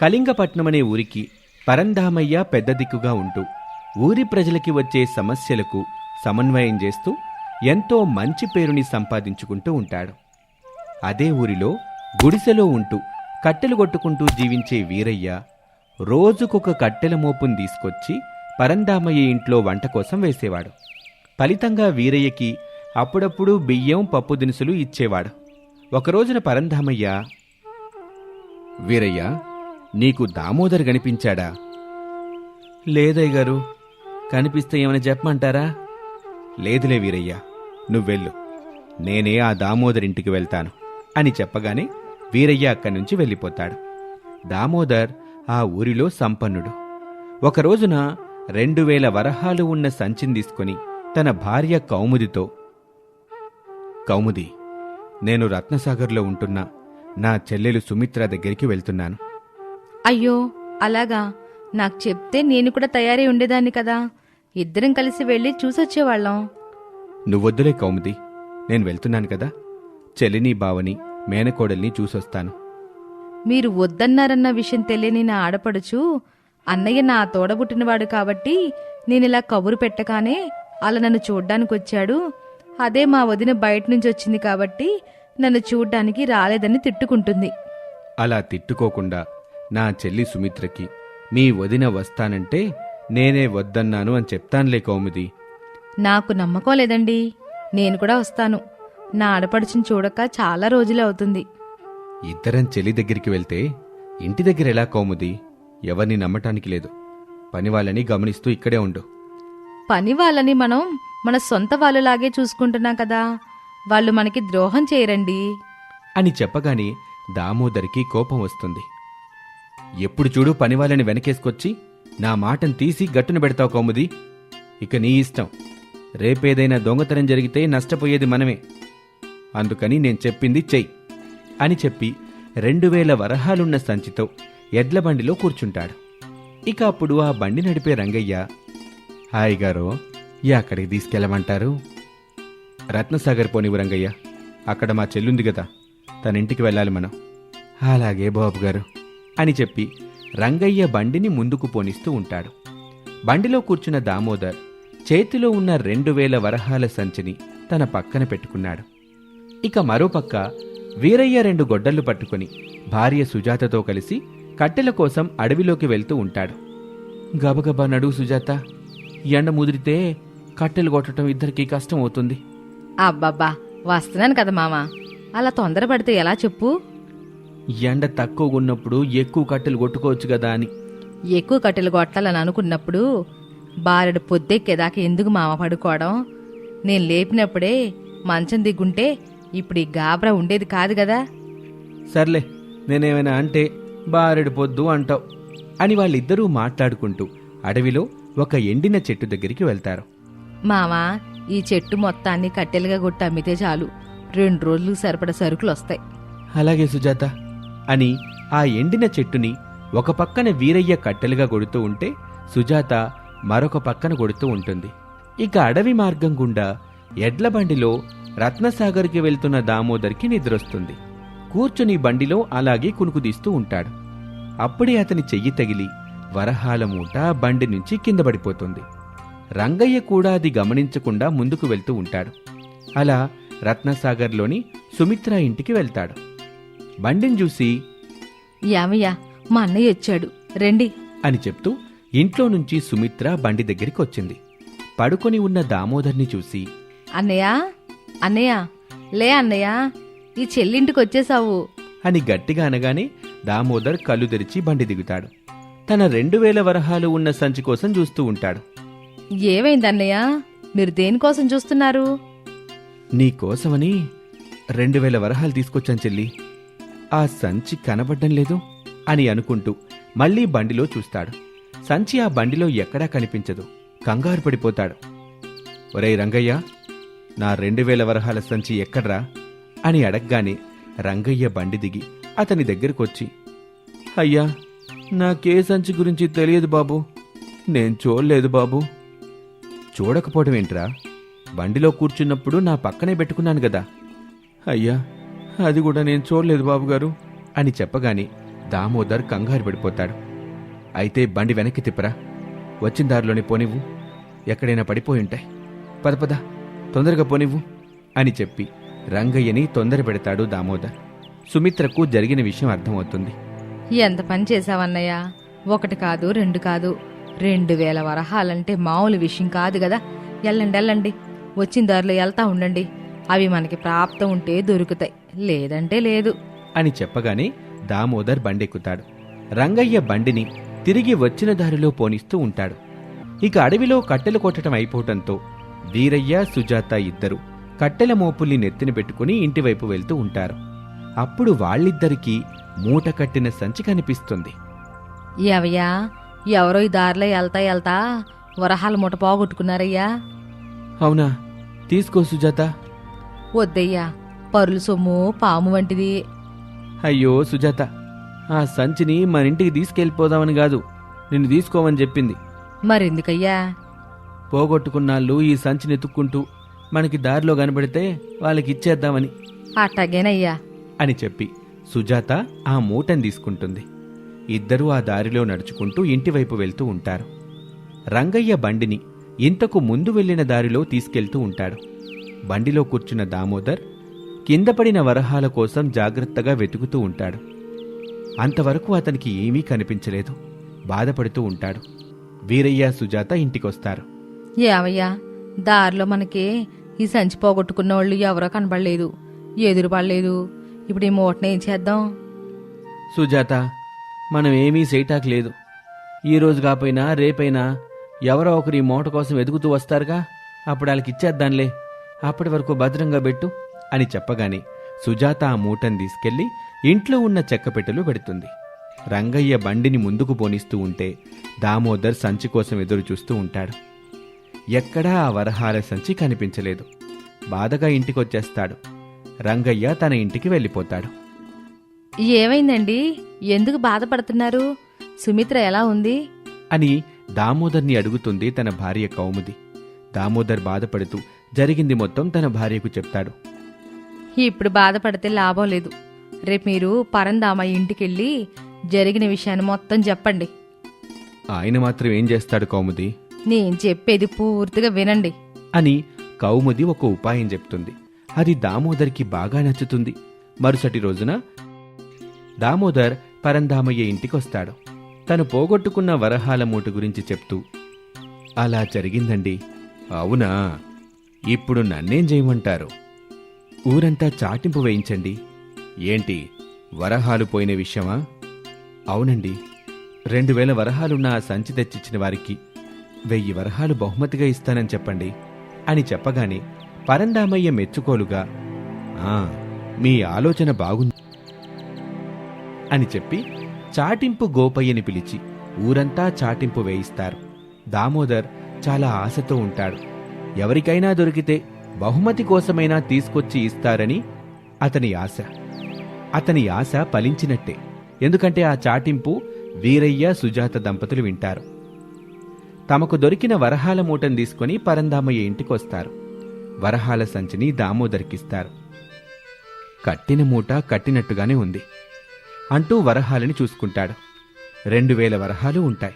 కళింగపట్నం అనే ఊరికి పరంధామయ్య పెద్ద దిక్కుగా ఉంటూ ఊరి ప్రజలకి వచ్చే సమస్యలకు సమన్వయం చేస్తూ ఎంతో మంచి పేరుని సంపాదించుకుంటూ ఉంటాడు. అదే ఊరిలో గుడిసెలో ఉంటూ కట్టెలు కొట్టుకుంటూ జీవించే వీరయ్య రోజుకొక కట్టెల మోపుని తీసుకొచ్చి పరంధామయ్య ఇంట్లో వంట కోసం వేసేవాడు. ఫలితంగా వీరయ్యకి అప్పుడప్పుడు బియ్యం పప్పు దినుసులు ఇచ్చేవాడు. ఒకరోజున పరంధామయ్య వీరయ్య నీకు దామోదర్ కనిపించాడా? లేదయ్య గారు కనిపిస్తే ఏమైనా చెప్పమంటారా? లేదులే వీరయ్య నువ్వెళ్ళు. నేనే ఆ దామోదర్ ఇంటికి వెళ్తాను అని చెప్పగానే వీరయ్య అక్కడి నుంచి వెళ్ళిపోతాడు. దామోదర్ ఆ ఊరిలో సంపన్నుడు. ఒక రోజున రెండు వేల వరహాలు ఉన్న సంచిని తీసుకొని తన భార్య కౌముదితో కౌముది నేను రత్నసాగర్లో ఉంటున్న. నా చెల్లెలు సుమిత్ర దగ్గరికి వెళ్తున్నాను. అయ్యో అలాగా. నాకు చెప్తే నేను కూడా తయారై ఉండేదాన్ని కదా. ఇద్దరం కలిసి వెళ్ళి చూసొచ్చేవాళ్ళం. నువ్వొద్దులే కౌముది. నేను వెళ్తున్నాను కదా. చెల్లిని బావని మేనకోడల్ని చూసొస్తాను. మీరు వద్దన్నారన్న విషయం తెలియని నా ఆడపడుచు అన్నయ్య నా తోడబుట్టినవాడు కాబట్టి నేనిలా కబురు పెట్టగానే అలా నన్ను చూడ్డానికి వచ్చాడు అదే మా వదిన బయట నుంచి వచ్చింది కాబట్టి నన్ను చూడ్డానికి రాలేదని తిట్టుకుంటుంది. అలా తిట్టుకోకుండా నా చెల్లి సుమిత్రకి మీ వదిన వస్తానంటే నేనే వద్దన్నాను అని చెప్తానులే కౌముది. నాకు నమ్మకం లేదండి. నేను కూడా వస్తాను. నా ఆడపడుచుని చూడక చాలా రోజులే అవుతుంది. ఇద్దరం చెల్లి దగ్గరికి వెళ్తే ఇంటి దగ్గర ఎలా కౌముది? ఎవరిని నమ్మటానికి లేదు. పని వాళ్ళని గమనిస్తూ ఇక్కడే ఉండు. పని వాళ్ళని మనం మన సొంత వాళ్ళలాగే చూసుకుంటున్నాం కదా. వాళ్ళు మనకి ద్రోహం చేయరండి. అని చెప్పగానే దామోదరికి కోపం వస్తుంది. ఎప్పుడు చూడు పనివాళ్ళని వెనకేసుకొచ్చి నా మాటను తీసి గట్టున పెడతావు కౌముది. ఇక నీ ఇష్టం. రేపేదైనా దొంగతనం జరిగితే నష్టపోయేది మనమే. అందుకని నేను చెప్పింది చెయ్యి అని చెప్పి రెండు వేల వరహాలున్న సంచితో ఎడ్ల బండిలో కూర్చుంటాడు. ఇక అప్పుడు ఆ బండి నడిపే రంగయ్య హాయ్ గారు ఎక్కడికి తీసుకెళ్ళమంటారు? రత్నసాగర్ పోనివు రంగయ్య అక్కడ మా చెల్లుంది కదా తన ఇంటికి వెళ్ళాలి మనం. అలాగే బాబు గారు. అని చెప్పి రంగయ్య బండిని ముందుకు పోనిస్తూ ఉంటాడు. బండిలో కూర్చున్న దామోదర్ చేతిలో ఉన్న రెండు వేల వరహాల సంచిని తన పక్కన పెట్టుకున్నాడు. ఇక మరోపక్క వీరయ్య రెండు గొడ్డళ్ళు పట్టుకుని భార్య సుజాతతో కలిసి కట్టెల కోసం అడవిలోకి వెళ్తూ ఉంటాడు. గబగబా నడువు సుజాత ఎండ ముదిరితే కట్టెలు కొట్టడం ఇద్దరికీ కష్టం అవుతుంది. అబ్బబ్బా వస్తున్నాను కదా మామ. అలా తొందరపడితే ఎలా చెప్పు? ఎండ తక్కువగా ఉన్నప్పుడు ఎక్కువ కట్టెలు కొట్టుకోవచ్చు కదా అని. ఎక్కువ కట్టెలు కొట్టాలని అనుకున్నప్పుడు బారెడు పొద్దెక్కేదాకా ఎందుకు మామ పడుకోవడం? నేను లేపినప్పుడే మంచం దిగ్గుంటే ఇప్పుడు ఈ గాబరా ఉండేది కాదు కదా. సర్లే నేనేమైనా అంటే బారెడు పొద్దు అంటావు అని వాళ్ళిద్దరూ మాట్లాడుకుంటూ అడవిలో ఒక ఎండిన చెట్టు దగ్గరికి వెళ్తారు. మామా ఈ చెట్టు మొత్తాన్ని కట్టెలుగా కొట్టి అమ్మితే చాలు. రెండు రోజులు సరిపడ సరుకులు వస్తాయి అలాగే సుజాత అని ఆ ఎండిన చెట్టుని ఒక పక్కన వీరయ్య కట్టెలుగా కొడుతూ ఉంటే సుజాత మరొక పక్కన కొడుతూ ఉంటుంది. ఇక అడవి మార్గం గుండా ఎడ్ల బండిలో రత్నసాగర్కి వెళ్తున్న దామోదర్కి నిద్రొస్తుంది. కూర్చుని బండిలో అలాగే కునుకుదీస్తూ ఉంటాడు. అప్పుడే అతని చెయ్యి తగిలి వరహాల మూట బండి నుంచి కింద పడిపోతుంది. రంగయ్య కూడా అది గమనించకుండా ముందుకు వెళ్తూ ఉంటాడు. అలా రత్నసాగర్లోని సుమిత్ర ఇంటికి వెళ్తాడు. బండిని చూసి యామయ్య మా అన్నయ్య వచ్చాడు. రండి. అని చెప్తూ ఇంట్లో నుంచి సుమిత్ర బండి దగ్గరికి వచ్చింది. పడుకొని ఉన్న దామోదర్ని చూసి అన్నయ్య అన్నయ్య లే అన్నయ్య ఈ చెల్లింటికి వచ్చేసావు. అని గట్టిగా అనగానే దామోదర్ కళ్ళు తెరిచి బండి దిగుతాడు. తన రెండు వేల వరహాలు ఉన్న సంచి కోసం చూస్తూ ఉంటాడు. ఏమైంది అన్నయ్య? మీరు దేనికోసం చూస్తున్నారు? నీకోసమని రెండు వేల వరహాలు తీసుకొచ్చాను చెల్లి. ఆ సంచి కనబడ్డం లేదు అని అనుకుంటూ మళ్ళీ బండిలో చూస్తాడు. సంచి ఆ బండిలో ఎక్కడా కనిపించదు. కంగారు పడిపోతాడు. ఒరేయ్ రంగయ్య నా రెండు వేల వరహాల సంచి ఎక్కడ్రా? అని అడగగానే రంగయ్య బండి దిగి అతని దగ్గరకొచ్చి అయ్యా నాకే సంచి గురించి తెలియదు బాబు. నేను చూడలేదు బాబు. చూడకపోవడం ఏంట్రా? బండిలో కూర్చున్నప్పుడు నా పక్కనే పెట్టుకున్నాను కదా. అయ్యా అది కూడా నేను చూడలేదు బాబుగారు అని చెప్పగానే దామోదర్ కంగారు పడిపోతాడు. అయితే బండి వెనక్కి తిప్పరా వచ్చిన దారిలోని పోనివ్వు ఎక్కడైనా పడిపోయి ఉంటాయి. పద పద తొందరగా పోనివ్వు అని చెప్పి రంగయ్యని తొందర పెడతాడు దామోదర్. సుమిత్రకు జరిగిన విషయం అర్థమవుతుంది. ఎంత పని చేశావన్నయ్య? ఒకటి కాదు రెండు కాదు. రెండు వేల వరహాలంటే మామూలు విషయం కాదు కదా. వెళ్ళండి వెళ్ళండి వచ్చిన దారిలో వెళ్తా ఉండండి. అవి మనకి ప్రాప్తం ఉంటే దొరుకుతాయి. లేదంటే లేదు. అని చెప్పగానే దామోదర్ బండెక్కుతాడు. రంగయ్య బండిని తిరిగి వచ్చిన దారిలో పోనిస్తూ ఉంటాడు. ఇక అడవిలో కట్టెలు కొట్టడం అయిపోవటంతో వీరయ్య సుజాత ఇద్దరు కట్టెల మోపుల్ని నెత్తిన పెట్టుకుని ఇంటివైపు వెళ్తూ ఉంటారు. అప్పుడు వాళ్ళిద్దరికీ మూట కట్టిన సంచి కనిపిస్తుంది. ఏవయ్యా ఎవరో ఈ దారిలో వెళ్తా వెళ్తా వరహాల మూట పోగొట్టుకున్నారయ్యా. అవునా? తీసుకో సుజాత. వద్దయ్యా పరుల సొమ్ము పాము వంటిది. అయ్యో సుజాత ఆ సంచిని మన ఇంటికి తీసుకెళ్ళిపోదామని కాదు నిన్ను తీసుకోమని చెప్పింది. మరెందుకయ్యా? పోగొట్టుకున్నాళ్ళు ఈ సంచిని ఎత్తుక్కుంటూ మనకి దారిలో కనబడితే వాళ్ళకి ఇచ్చేద్దామని. అట్టగేనయ్యా. అని చెప్పి సుజాత ఆ మూటని తీసుకుంటుంది. ఇద్దరూ ఆ దారిలో నడుచుకుంటూ ఇంటివైపు వెళ్తూ ఉంటారు. రంగయ్య బండిని ఇంతకు ముందు వెళ్ళిన దారిలో తీసుకెళ్తూ ఉంటాడు. బండిలో కూర్చున్న దామోదర్ కింద పడిన వరహాల కోసం జాగ్రత్తగా వెతుకుతూ ఉంటాడు. అంతవరకు అతనికి ఏమీ కనిపించలేదు. బాధపడుతూ ఉంటాడు. వీరయ్య సుజాత ఇంటికొస్తారు. ఏవయ్యా దారిలో మనకి ఈ సంచి పోగొట్టుకున్న వాళ్ళు ఎవరో కనబడలేదు. ఎదురు పడలేదు ఇప్పుడు ఈ మూటని ఏం చేద్దాం? సుజాత మనం ఏమీ చేయటాక్ లేదు. ఈ రోజు కాపోయినా రేపైనా ఎవరో ఒకరు ఈ మూట కోసం వెతుకుతూ వస్తారుగా. అప్పుడు వాళ్ళకి ఇచ్చేద్దాంలే. అప్పటి వరకు భద్రంగా పెట్టు. అని చెప్పగానే సుజాత ఆ మూటను తీసుకెళ్ళి ఇంట్లో ఉన్న చెక్కపెట్టెలు పెడుతుంది. రంగయ్య బండిని ముందుకు పోనిస్తూ ఉంటే దామోదర్ సంచి కోసం ఎదురు చూస్తూ ఉంటాడు. ఎక్కడా ఆ వరహాల సంచి కనిపించలేదు. బాధగా ఇంటికొచ్చేస్తాడు. రంగయ్య తన ఇంటికి వెళ్ళిపోతాడు. ఏమైందండి? ఎందుకు బాధపడుతున్నారు? సుమిత్ర ఎలా ఉంది? అని దామోదర్ని అడుగుతుంది తన భార్య కౌముది. దామోదర్ బాధపడుతూ జరిగింది మొత్తం తన భార్యకు చెప్తాడు. ఇప్పుడు బాధపడితే లాభం లేదు. రేపు మీరు పరందామ ఇంటికెళ్ళి జరిగిన విషయాన్ని మొత్తం చెప్పండి. ఆయన మాత్రం ఏం చేస్తాడు కౌముది? నేను చెప్పేది పూర్తిగా వినండి. అని కౌముది ఒక ఉపాయం చెప్తుంది. అది దామోదర్కి బాగా నచ్చుతుంది. మరుసటి రోజున దామోదర్ పరంధామయ్య ఇంటికొస్తాడు. తను పోగొట్టుకున్న వరహాల మూట గురించి చెప్తూ అలా జరిగిందండి. అవునా? ఇప్పుడు నన్నేం చేయమంటారు? ఊరంతా చాటింపు వేయించండి. ఏంటి వరహాలు పోయిన విషయమా? అవునండి. రెండు వేల వరహాలున్న ఆ సంచి తెచ్చిచ్చిన వారికి వెయ్యి వరహాలు బహుమతిగా ఇస్తానని చెప్పండి. అని చెప్పగానే పరందామయ్య మెచ్చుకోలుగా ఆ మీ ఆలోచన బాగుంది అని చెప్పి చాటింపు గోపయ్యని పిలిచి ఊరంతా చాటింపు వేయిస్తారు. దామోదర్ చాలా ఆశతో ఉంటాడు. ఎవరికైనా దొరికితే బహుమతి కోసమైనా తీసుకొచ్చి ఇస్తారని అతని ఆశ. అతని ఆశ ఫలించినట్టే. ఎందుకంటే ఆ చాటింపు వీరయ్య సుజాత దంపతులు వింటారు. తమకు దొరికిన వరహాల మూటను తీసుకుని పరందామయ్య ఇంటికొస్తారు. వరహాల సంచిని దామోదరికిస్తారు. కట్టిన మూట కట్టినట్టుగానే ఉంది. అంటూ వరహాలని చూసుకుంటాడు. రెండు వేల వరహాలు ఉంటాయి.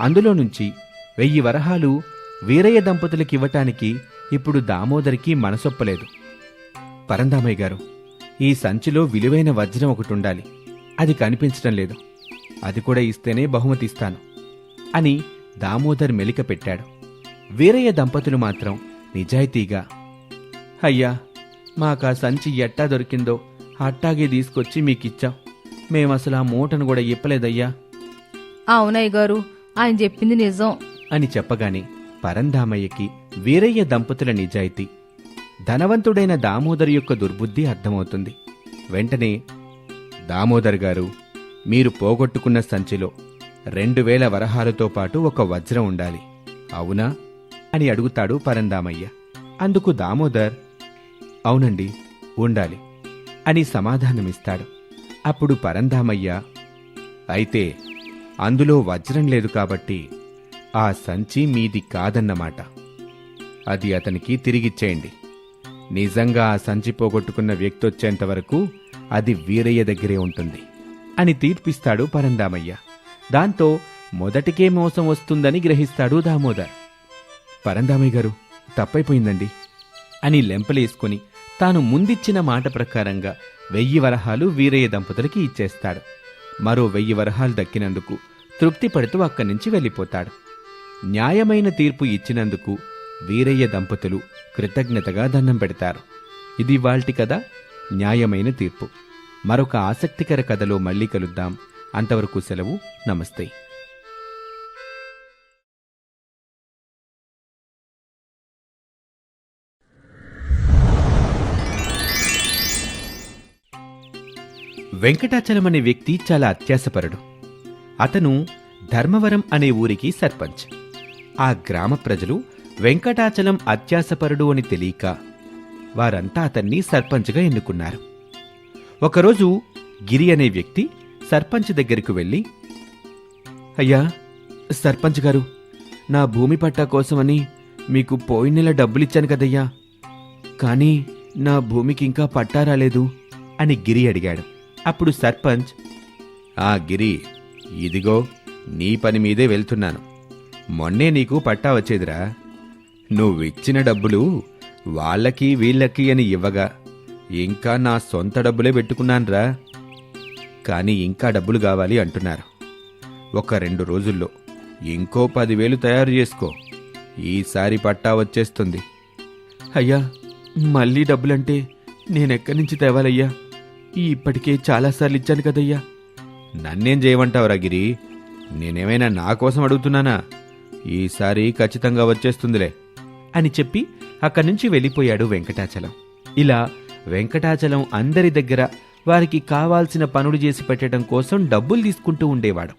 అందులో నుంచి వెయ్యి వరహాలు వీరయ్య దంపతులకి ఇవ్వటానికి ఇప్పుడు దామోదరికి మనసొప్పలేదు. పరందామయ్య గారు ఈ సంచిలో విలువైన వజ్రం ఒకటి ఉండాలి. అది కనిపించటం లేదు. అది కూడా ఇస్తేనే బహుమతి ఇస్తాను అని దామోదర్ మెలిక పెట్టాడు. వీరయ్య దంపతులు మాత్రం నిజాయితీగా అయ్యా మాకా సంచి ఎట్టా దొరికిందో అట్టాగే తీసుకొచ్చి మీకిచ్చాం. మేమసలు ఆ మూటను కూడా ఇప్పలేదయ్యా. అవునయ్య గారు ఆయన చెప్పింది నిజం. అని చెప్పగానే పరంధామయ్యకి వీరయ్య దంపతుల నిజాయితీ. ధనవంతుడైన దామోదర్ యొక్క దుర్బుద్ధి అర్థమవుతుంది. వెంటనే దామోదర్ గారు మీరు పోగొట్టుకున్న సంచిలో రెండు వేల వరహాలతో పాటు ఒక వజ్రం ఉండాలి. అవునా? అని అడుగుతాడు పరందామయ్య. అందుకు దామోదర్ అవునండి ఉండాలి అని సమాధానమిస్తాడు. అప్పుడు పరంధామయ్య అయితే అందులో వజ్రం లేదు కాబట్టి ఆ సంచి మీది కాదన్నమాట. అది అతనికి తిరిగిచ్చేయండి. నిజంగా ఆ సంచి పోగొట్టుకున్న వ్యక్తి వచ్చేంత వరకు అది వీరయ్య దగ్గరే ఉంటుంది అని తీర్పిస్తాడు పరందామయ్య. దాంతో మొదటికే మోసం వస్తుందని గ్రహిస్తాడు దామోదర్. పరందామయ్య గారు తప్పైపోయిందండి అని లెంపలేసుకుని తాను ముందిచ్చిన మాట ప్రకారంగా వెయ్యి వరహాలు వీరయ్య దంపతులకి ఇచ్చేస్తాడు. మరో వెయ్యి వరహాలు దక్కినందుకు తృప్తి పడుతూ అక్కడి నుంచి వెళ్ళిపోతాడు. న్యాయమైన తీర్పు ఇచ్చినందుకు వీరయ్య దంపతులు కృతజ్ఞతగా దండం పెడతారు. ఇది వాల్టి కథ న్యాయమైన తీర్పు. మరొక ఆసక్తికర కథలో మళ్ళీ కలుద్దాం. అంతవరకు సెలవు నమస్తే. వెంకటాచలం అనే వ్యక్తి చాలా అత్యాసపరుడు. అతను ధర్మవరం అనే ఊరికి సర్పంచ్. ఆ గ్రామ ప్రజలు వెంకటాచలం అత్యాసపరుడు అని తెలియక వారంతా అతన్ని సర్పంచ్గా ఎన్నుకున్నారు. ఒకరోజు గిరి అనే వ్యక్తి సర్పంచ్ దగ్గరకు వెళ్ళి అయ్యా సర్పంచ్ గారు నా భూమి పట్టా కోసమని మీకు పోయిన నెల డబ్బులిచ్చాను కదయ్యా కానీ నా భూమికి ఇంకా పట్టా రాలేదు అని గిరి అడిగాడు. అప్పుడు సర్పంచ్ ఆ గిరి ఇదిగో నీ పని మీదే వెళ్తున్నాను. మొన్నే నీకు పట్టా వచ్చేదిరా. నువ్విచ్చిన డబ్బులు వాళ్ళకి వీళ్ళకి అని ఇవ్వగా ఇంకా నా సొంత డబ్బులే పెట్టుకున్నాన్రా. కానీ ఇంకా డబ్బులు కావాలి అంటున్నారు. ఒక రెండు రోజుల్లో ఇంకో పదివేలు తయారు చేసుకో. ఈసారి పట్టా వచ్చేస్తుంది. అయ్యా మళ్ళీ డబ్బులంటే నేనెక్కడి నుంచి తేవాలయ్యా? ఇప్పటికే చాలాసార్లు ఇచ్చాను కదయ్యా. నన్నేం చేయమంటావురా గిరి? నేనేమైనా నా కోసం అడుగుతున్నానా? ఈసారి ఖచ్చితంగా వచ్చేస్తుందిలే. అని చెప్పి అక్కడి నుంచి వెళ్ళిపోయాడు వెంకటాచలం. ఇలా వెంకటాచలం అందరి దగ్గర వారికి కావాల్సిన పనులు చేసి పెట్టడం కోసం డబ్బులు తీసుకుంటూ ఉండేవాడు.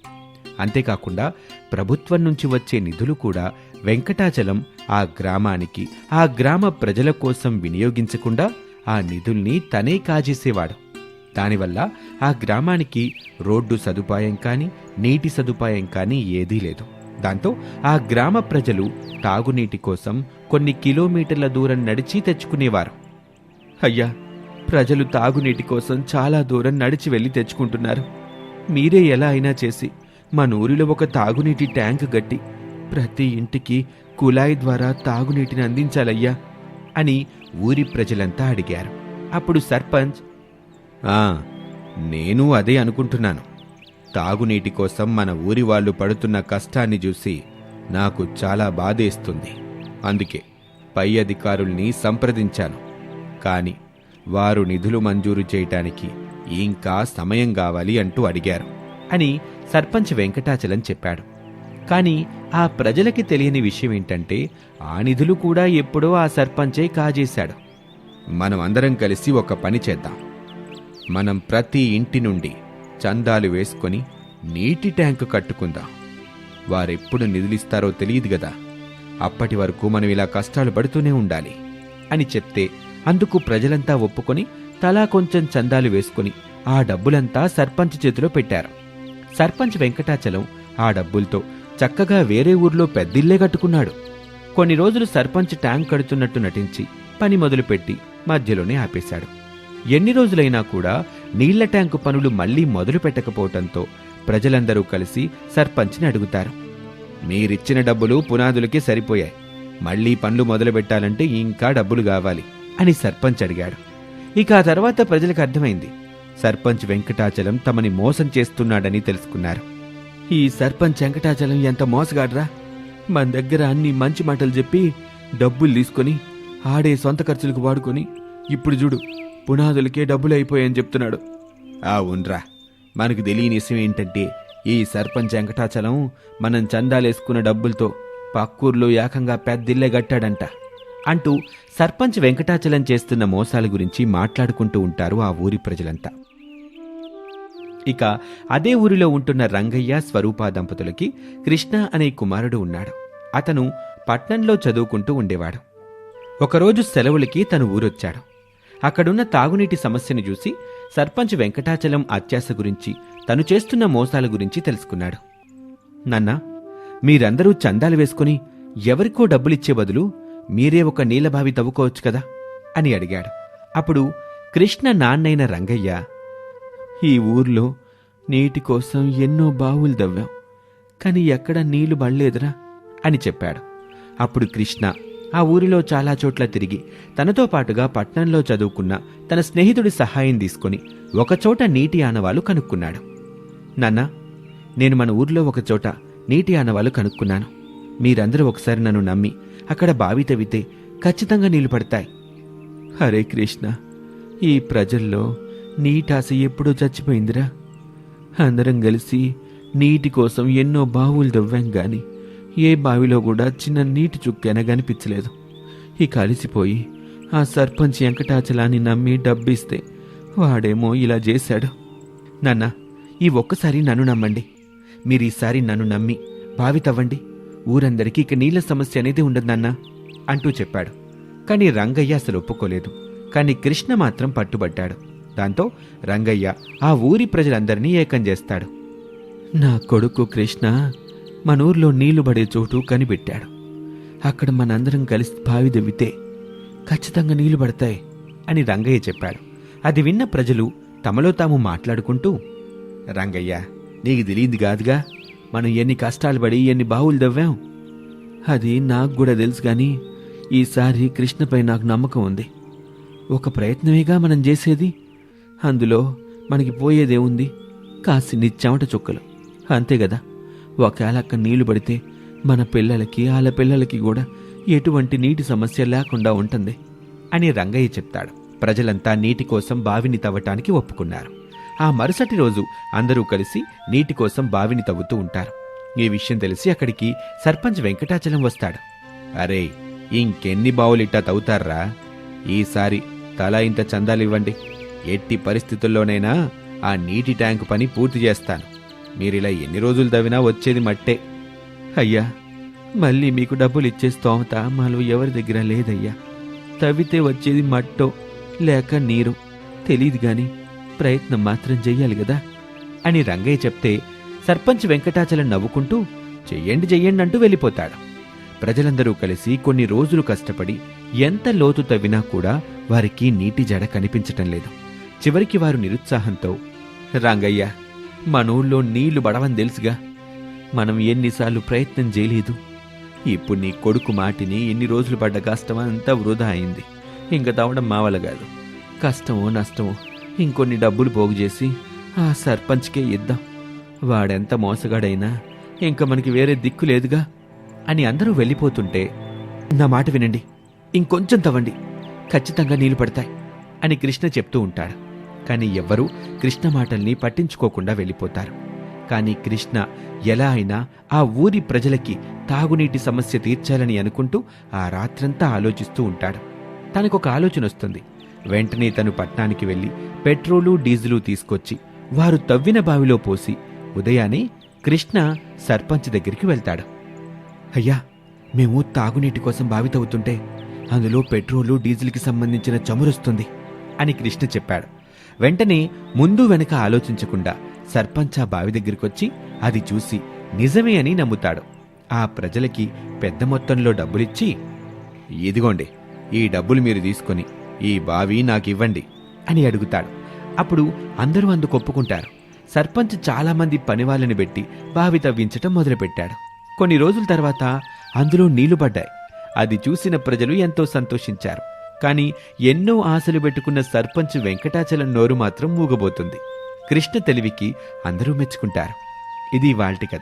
అంతేకాకుండా ప్రభుత్వం నుంచి వచ్చే నిధులు కూడా వెంకటాచలం ఆ గ్రామానికి ఆ గ్రామ ప్రజల కోసం వినియోగించకుండా ఆ నిధుల్ని తనే కాజేసేవాడు. దానివల్ల ఆ గ్రామానికి రోడ్డు సదుపాయం కానీ నీటి సదుపాయం కానీ ఏదీ లేదు. దాంతో ఆ గ్రామ ప్రజలు తాగునీటి కోసం కొన్ని కిలోమీటర్ల దూరం నడిచి తెచ్చుకునేవారు. అయ్యా ప్రజలు తాగునీటి కోసం చాలా దూరం నడిచి వెళ్ళి తెచ్చుకుంటున్నారు. మీరే ఎలా అయినా చేసి మా నూరిలో ఒక తాగునీటి ట్యాంక్ గట్టి ప్రతి ఇంటికి కుళాయి ద్వారా తాగునీటిని అందించాలయ్యా అని ఊరి ప్రజలంతా అడిగారు. అప్పుడు సర్పంచ్ నేను అదే అనుకుంటున్నాను. తాగునీటి కోసం మన ఊరి వాళ్ళు పడుతున్న కష్టాన్ని చూసి నాకు చాలా బాధేస్తుంది. అందుకే పై అధికారుల్ని సంప్రదించాను. కానీ వారు నిధులు మంజూరు చేయటానికి ఇంకా సమయం కావాలి అంటూ అడిగారు అని సర్పంచ్ వెంకటాచలం చెప్పాడు. కానీ ఆ ప్రజలకి తెలియని విషయం ఏంటంటే ఆ నిధులు కూడా ఎప్పుడో ఆ సర్పంచే కాజేశాడు. మనం అందరం కలిసి ఒక పని చేద్దాం. మనం ప్రతి ఇంటి నుండి చందాలు వేసుకొని నీటి ట్యాంకు కట్టుకుందాం. వారెప్పుడు నిధులిస్తారో తెలియదు కదా అప్పటి వరకు మనం ఇలా కష్టాలు పడుతూనే ఉండాలి అని చెప్తే అందుకు ప్రజలంతా ఒప్పుకొని తలా కొంచెం చందాలు వేసుకుని ఆ డబ్బులంతా సర్పంచ్ చేతిలో పెట్టారు. సర్పంచ్ వెంకటాచలం ఆ డబ్బులతో చక్కగా వేరే ఊర్లో పెద్దిల్లే కట్టుకున్నాడు. కొన్ని రోజులు సర్పంచ్ ట్యాంక్ కడుతున్నట్టు నటించి పని మొదలుపెట్టి మధ్యలోనే ఆపేశాడు. ఎన్ని రోజులైనా కూడా నీళ్ళ ట్యాంకు పనులు మళ్ళీ మొదలు పెట్టకపోవటంతో ప్రజలందరూ కలిసి సర్పంచ్ని అడుగుతారు. మీరిచ్చిన డబ్బులు పునాదులకి సరిపోయాయి. మళ్ళీ పనులు మొదలు పెట్టాలంటే ఇంకా డబ్బులు కావాలి అని సర్పంచ్ అడిగాడు. ఇక ఆ తర్వాత ప్రజలకు అర్థమైంది. సర్పంచ్ వెంకటాచలం తమని మోసం చేస్తున్నాడని తెలుసుకున్నారు. ఈ సర్పంచ్ వెంకటాచలం ఎంత మోసగాడ్రా? మన దగ్గర అన్ని మంచి మాటలు చెప్పి డబ్బులు తీసుకొని ఆడే సొంత ఖర్చులకు వాడుకొని ఇప్పుడు చూడు పునాదులకే డబ్బులు అయిపోయాయని చెప్తున్నాడు. ఆ మనకు తెలియని విషయం ఏంటంటే ఈ సర్పంచ్ వెంకటాచలం మనం చందాలేసుకున్న డబ్బులతో పక్కూర్లో ఏకంగా పెద్దిల్లే కట్టాడంట. అంటూ సర్పంచ్ వెంకటాచలం చేస్తున్న మోసాల గురించి మాట్లాడుకుంటూ ఉంటారు ఆ ఊరి ప్రజలంతా. ఇక అదే ఊరిలో ఉంటున్న రంగయ్య స్వరూప దంపతులకి కృష్ణ అనే కుమారుడు ఉన్నాడు. అతను పట్నంలో చదువుకుంటూ ఉండేవాడు. ఒకరోజు సెలవులకి తను ఊరొచ్చాడు. అక్కడున్న తాగునీటి సమస్యను చూసి సర్పంచ్ వెంకటాచలం అత్యాస గురించి తను చేస్తున్న మోసాల గురించి తెలుసుకున్నాడు. నన్నా మీరందరూ చందాలు వేసుకుని ఎవరికో డబ్బులిచ్చే బదులు మీరే ఒక నీలబావి తవ్వుకోవచ్చు కదా? అని అడిగాడు. అప్పుడు కృష్ణ నాన్నైన రంగయ్య ఈ ఊర్లో నీటి కోసం ఎన్నో బావులు దవ్వాం కానీ ఎక్కడ నీళ్ళు పడలేదురా అని చెప్పాడు. అప్పుడు కృష్ణ ఆ ఊరిలో చాలా చోట్ల తిరిగి తనతో పాటుగా పట్నంలో చదువుకున్న తన స్నేహితుడి సహాయం తీసుకుని ఒకచోట నీటి ఆనవాలు కనుక్కున్నాడు. నాన్నా నేను మన ఊర్లో ఒకచోట నీటి ఆనవాలు కనుక్కున్నాను. మీరందరూ ఒకసారి నన్ను నమ్మి అక్కడ బావి తవ్వితే ఖచ్చితంగా నీళ్ళు పడతాయి. హరే కృష్ణ ఈ ప్రజల్లో నీటాశ ఎప్పుడో చచ్చిపోయిందిరా. అందరం కలిసి నీటి కోసం ఎన్నో బావులు దవ్వాం కానీ ఏ బావిలో కూడా చిన్న నీటి చుక్కైనా కనిపించలేదు ఇక అలిసిపోయి ఆ సర్పంచ్ వెంకటాచలాన్ని నమ్మి డబ్బిస్తే వాడేమో ఇలా చేశాడు. నాన్న ఈ ఒక్కసారి నన్ను నమ్మండి. మీరు ఈసారి నన్ను నమ్మి బావి తవ్వండి. ఊరందరికీ ఇక నీళ్ళ సమస్య అనేది ఉండదు నాన్న అంటూ చెప్పాడు. కానీ రంగయ్య అసలు ఒప్పుకోలేదు. కానీ కృష్ణ మాత్రం పట్టుబట్టాడు. దాంతో రంగయ్య ఆ ఊరి ప్రజలందరినీ ఏకం చేస్తాడు. నా కొడుకు కృష్ణ మన ఊర్లో నీళ్ళు పడే చోటు కనిపెట్టాడు. అక్కడ మనందరం కలిసి బావి దవ్వితే ఖచ్చితంగా నీళ్ళు పడతాయి అని రంగయ్య చెప్పాడు. అది విన్న ప్రజలు తమలో తాము మాట్లాడుకుంటూ రంగయ్య నీకు తెలియదు కాదుగా మనం ఎన్ని కష్టాలు పడి ఎన్ని బావులు దవ్వాం? అది నాకు కూడా తెలుసు కానీ ఈసారి కృష్ణపై నాకు నమ్మకం ఉంది. ఒక ప్రయత్నమేగా మనం చేసేది? అందులో మనకి పోయేదే ఉంది. కాసిన్ని చెమట చుక్కలు. అంతే కదా ఒకవేళ అక్కడ నీళ్ళు పడితే మన పిల్లలకి వాళ్ళ పిల్లలకి కూడా ఎటువంటి నీటి సమస్య లేకుండా ఉంటుంది అని రంగయ్య చెప్తాడు. ప్రజలంతా నీటి కోసం బావిని తవ్వటానికి ఒప్పుకున్నారు. ఆ మరుసటి రోజు అందరూ కలిసి నీటి కోసం బావిని తవ్వుతూ ఉంటారు. ఈ విషయం తెలిసి అక్కడికి సర్పంచ్ వెంకటాచలం వస్తాడు. అరే ఇంకెన్ని బావులిట్టా తవ్వుతారా ఈసారి తలా ఇంత చందాలివ్వండి. ఎట్టి పరిస్థితుల్లోనైనా ఆ నీటి ట్యాంకు పని పూర్తి చేస్తాను. మీరిలా ఎన్ని రోజులు తవ్వినా వచ్చేది మట్టే. అయ్యా మళ్ళీ మీకు డబ్బులు ఇచ్చే స్తోమత మాలో ఎవరి దగ్గర లేదయ్యా. తవ్వితే వచ్చేది మట్టో లేక నీరు. తెలీదు గాని ప్రయత్నం మాత్రం చెయ్యాలి కదా అని రంగయ్య చెప్తే సర్పంచ్ వెంకటాచలం నవ్వుకుంటూ చెయ్యండి చెయ్యండి అంటూ వెళ్ళిపోతాడు. ప్రజలందరూ కలిసి కొన్ని రోజులు కష్టపడి ఎంత లోతు తవ్వినా కూడా వారికి నీటి జడ కనిపించటం లేదు. చివరికి వారు నిరుత్సాహంతో రంగయ్య మన ఊళ్ళో నీళ్ళు బడవని తెలుసుగా. మనం ఎన్నిసార్లు ప్రయత్నం చేయలేదు. ఇప్పుడు నీ కొడుకు మాటిని ఎన్ని రోజులు పడ్డ కష్టం అంతా వృధా అయింది. ఇంక తవ్వడం మావల కాదు. కష్టమో నష్టమో ఇంకొన్ని డబ్బులు పోగు చేసి ఆ సర్పంచ్కే ఇద్దాం. వాడెంత మోసగాడైనా ఇంక మనకి వేరే దిక్కు లేదుగా అని అందరూ వెళ్ళిపోతుంటే నా మాట వినండి. ఇంకొంచెం తవ్వండి. ఖచ్చితంగా నీళ్ళు పడతాయి అని కృష్ణ చెప్తూ ఉంటాడు. కానీ ఎవ్వరూ కృష్ణ మాటల్ని పట్టించుకోకుండా వెళ్ళిపోతారు. కానీ కృష్ణ ఎలా అయినా ఆ ఊరి ప్రజలకి తాగునీటి సమస్య తీర్చాలని అనుకుంటూ ఆ రాత్రంతా ఆలోచిస్తూ ఉంటాడు. తనకొక ఆలోచన వస్తుంది. వెంటనే తను పట్నానికి వెళ్ళి పెట్రోలు డీజిలు తీసుకొచ్చి వారు తవ్విన బావిలో పోసి ఉదయాన్నే కృష్ణ సర్పంచ్ దగ్గరికి వెళ్తాడు. అయ్యా మేము తాగునీటి కోసం బావి తవ్వుతుంటే అందులో పెట్రోలు డీజిల్కి సంబంధించిన చమురొస్తుంది అని కృష్ణ చెప్పాడు. వెంటనే ముందు వెనక ఆలోచించకుండా సర్పంచ్ ఆ బావి దగ్గరికొచ్చి అది చూసి నిజమే అని నమ్ముతాడు. ఆ ప్రజలకి పెద్ద మొత్తంలో డబ్బులిచ్చి ఇదిగోండి ఈ డబ్బులు మీరు తీసుకొని ఈ బావి నాకివ్వండి అని అడుగుతాడు. అప్పుడు అందరూ అందుకు ఒప్పుకుంటారు సర్పంచ్ చాలామంది పనివాళ్ళని పెట్టి బావి తవ్వించటం మొదలుపెట్టాడు. కొన్ని రోజుల తర్వాత అందులో నీళ్ళు పడ్డాయి. అది చూసిన ప్రజలు ఎంతో సంతోషించారు. కానీ ఎన్నో ఆశలు పెట్టుకున్న సర్పంచ్ వెంకటాచలం నోరు మాత్రం మూగబోతుంది. కృష్ణ తెలివికి అందరూ మెచ్చుకుంటారు. ఇది వాల్టి కథ.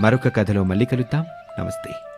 మరొక కథలో మళ్ళీ కలుద్దాం. నమస్తే.